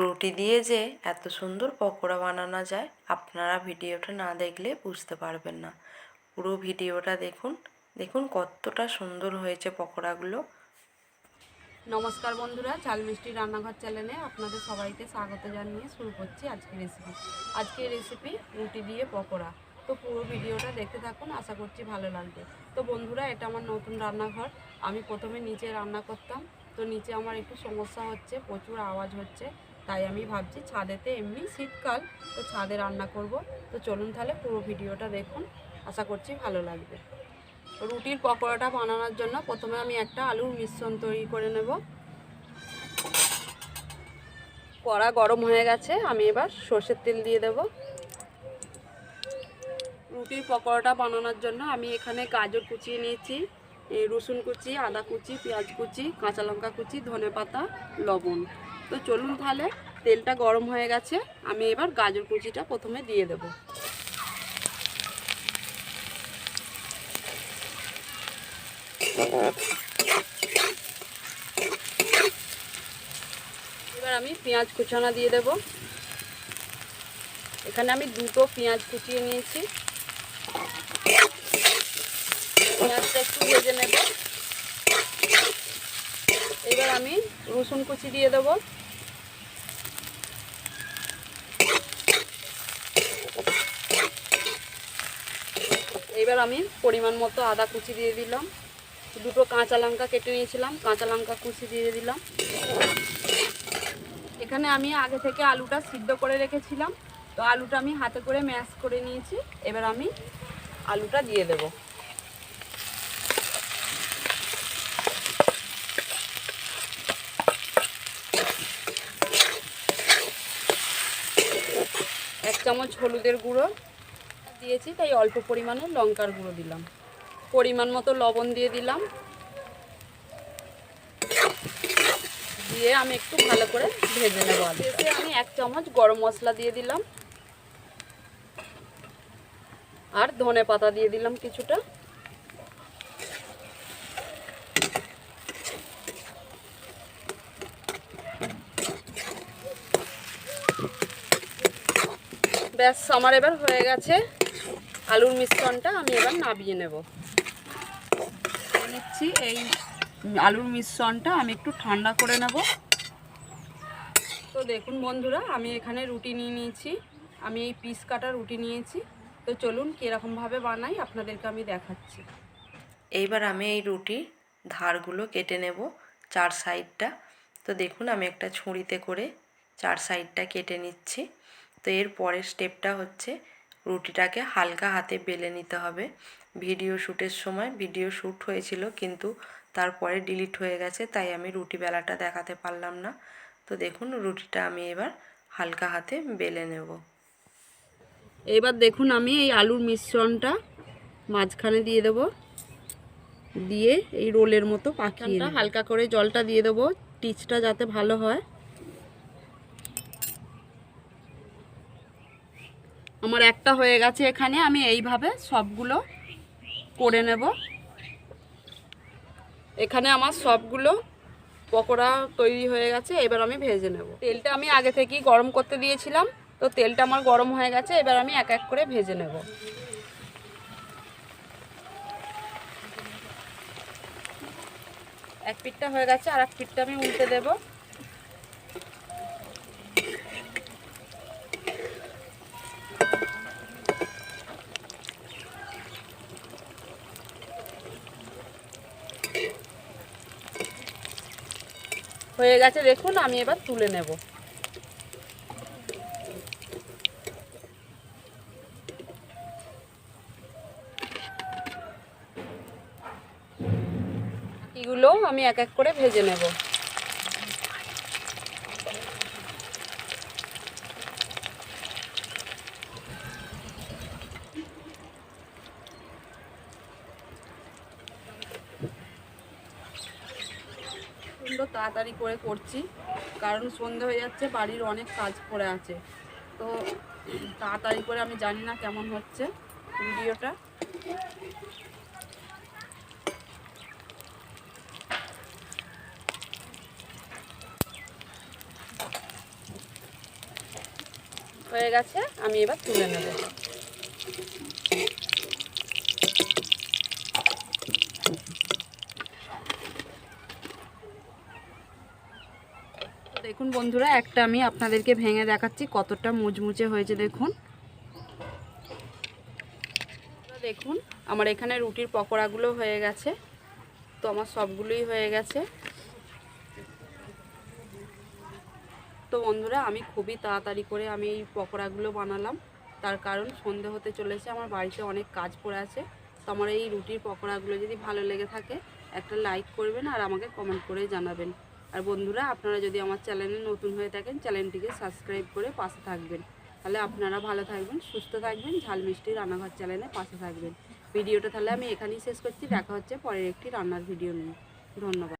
রুটি দিয়ে যে এত সুন্দর পকোড়া বানানো যায়, আপনারা ভিডিওটা না দেখলে বুঝতে পারবেন না। পুরো ভিডিওটা দেখুন দেখুন কতটা সুন্দর হয়েছে পকোড়াগুলো। নমস্কার বন্ধুরা, চাল মিষ্টি রান্নাঘর চ্যানেলে আপনাদের সবাইকে স্বাগত জানিয়ে শুরু করছি আজকের রেসিপি আজকের রেসিপি রুটি দিয়ে পকোড়া। তো পুরো ভিডিওটা দেখতে থাকুন, আশা করছি ভালো লাগবে। তো বন্ধুরা, এটা আমার নতুন রান্নাঘর। আমি প্রথমে নিচে রান্না করতাম। তো নিচে আমার একটু সমস্যা হচ্ছে, প্রচুর আওয়াজ হচ্ছে। তাই আমি ভাবছি ছাদেতে এমনি শীতকাল, তো ছাদে রান্না করব। তো চলুন তাহলে পুরো ভিডিওটা দেখুন, আশা করছি ভালো লাগবে। রুটির পকোড়াটা বানানোর জন্য প্রথমে আমি একটা আলুর মিশ্রণ তৈরি করে নেব। কড়া গরম হয়ে গেছে, আমি এবার সর্ষের তেল দিয়ে দেব। রুটির পকোড়াটা বানানোর জন্য আমি এখানে গাজর কুচিয়ে নিয়েছি রসুন কুচি, আদা কুচি, পেঁয়াজ কুচি, কাঁচা লঙ্কা কুচি ধনে পাতা লবণ। তো চলুন তাহলে, তেলটা গরম হয়ে গেছে, আমি এবার গাজর কুচিটা প্রথমে দিয়ে দেবো। এবার আমি পেঁয়াজ কুচানা দিয়ে দেব। এখানে আমি দুটো পেঁয়াজ কুচিয়ে নিয়েছি। পেঁয়াজটা একটু ভেজে নেব। এবার আমি রসুন কুচি দিয়ে দেব। এবার আমি পরিমাণ মতো আদা কুচি দিয়ে দিলাম। দুটো কাঁচা লঙ্কা কেটে নিয়েছিলাম, কাঁচা লঙ্কা কুচি দিয়ে দিলাম। এখানে আমি আগে থেকে আলুটা সিদ্ধ করে রেখেছিলাম। তো আলুটা আমি হাতে করে ম্যাশ করে নিয়েছি। এবার আমি আলুটা দিয়ে দেব। এক চামচ হলুদের গুঁড়ো। দিয়েছি, তাই অল্প পরিমাণে লঙ্কার গুঁড়ো দিলাম। পরিমাণ মতো লবণ দিয়ে দিলাম। দিয়ে আমি একটু ভালো করে ভেজে নেব শেষে আমি এক চামচ গরম মশলা দিয়ে দিলাম। আর ধনে পাতা দিয়ে দিলাম কিছুটা। ব্যাস, আমার এবার হয়ে গেছে। আলুর মিশ্রণটা আমি এবার নাবিয়ে নেব। নিচ্ছি এই আলুর মিশ্রণটা আমি একটু ঠান্ডা করে নেব। তো দেখুন বন্ধুরা আমি এখানে রুটি নিয়ে নিয়েছি। আমি এই পিস কাটা রুটি নিয়েছি। তো চলুন কীরকমভাবে বানাই আপনাদেরকে আমি দেখাচ্ছি। এইবার আমি এই রুটি ধারগুলো কেটে নেব চার সাইডটা। তো দেখুন আমি একটা ছুরিতে করে চার সাইডটা কেটে নিচ্ছি। তো এর পরের স্টেপটা হচ্ছে রুটিটাকে হালকা হাতে বেলে নিতে হবে। ভিডিও শ্যুটের সময় ভিডিও শ্যুট হয়েছিল কিন্তু তারপরে ডিলিট হয়ে গেছে তাই আমি রুটি বেলাটা দেখাতে পারলাম না। তো দেখুন রুটিটা আমি এবার হালকা হাতে বেলে নেব। এবার দেখুন আমি এই আলুর মিশ্রণটা মাঝখানে দিয়ে দেব। দিয়ে এই রোলের মতো পাখিটা হালকা করে জলটা দিয়ে দেবো টিচটা যাতে ভালো হয়। আমার একটা হয়ে গেছে এখানে, আমি এইভাবে সবগুলো করে নেব। এখানে আমার সবগুলো পকোড়া তৈরি হয়ে গেছে, এবার আমি ভেজে নেব। তেলটা আমি আগে থেকেই গরম করতে দিয়েছিলাম, তো তেলটা আমার গরম হয়ে গেছে, এবার আমি এক এক করে ভেজে নেব। এক পিঠটা হয়ে গেছে, আর এক পিঠটা আমি উল্টে দেব। হয়ে গেছে দেখুন আমি এবার তুলে নেব। এগুলো আমি এক এক করে ভেজে নেব সুন্দর তাড়াতাড়ি করে করছি, কারণ সন্ধে হয়ে যাচ্ছে, বাড়ির অনেক কাজ পড়ে আছে। তো তাড়াতাড়ি করে আমি জানি না কেমন হচ্ছে ভিডিওটা। হয়ে গেছে, আমি এবার তুলে নেব। দেখুন বন্ধুরা, একটা আমি আপনাদেরকে ভেঙে দেখাচ্ছি, কতটা মুচমুচে হয়েছে দেখুন। দেখুন, আমার এখানে রুটির পকোড়াগুলো হয়ে গেছে, তো আমার সবগুলোই হয়ে গেছে। তো বন্ধুরা, আমি খুবই তাড়াতাড়ি করে আমি এই পকোড়াগুলো বানালাম। তার কারণ সন্ধে হতে চলেছে, আমার বাড়িতে অনেক কাজ পড়ে আছে। তো আমার এই রুটির পকোড়াগুলো যদি ভালো লেগে থাকে, একটা লাইক করবেন আর আমাকে কমেন্ট করে জানাবেন। আর বন্ধুরা, আপনারা যদি আমার চ্যানেলে নতুন হয়ে থাকেন, চ্যানেলটিকে সাবস্ক্রাইব করে পাশে থাকবেন। তাহলে আপনারা ভালো থাকবেন, সুস্থ থাকবেন, ঝাল মিষ্টি রান্নাঘর চ্যানেলে পাশে থাকবেন। ভিডিওটা তাহলে আমি এখানেই শেষ করছি। দেখা হচ্ছে পরের একটি রান্নার ভিডিও নিয়ে। ধন্যবাদ।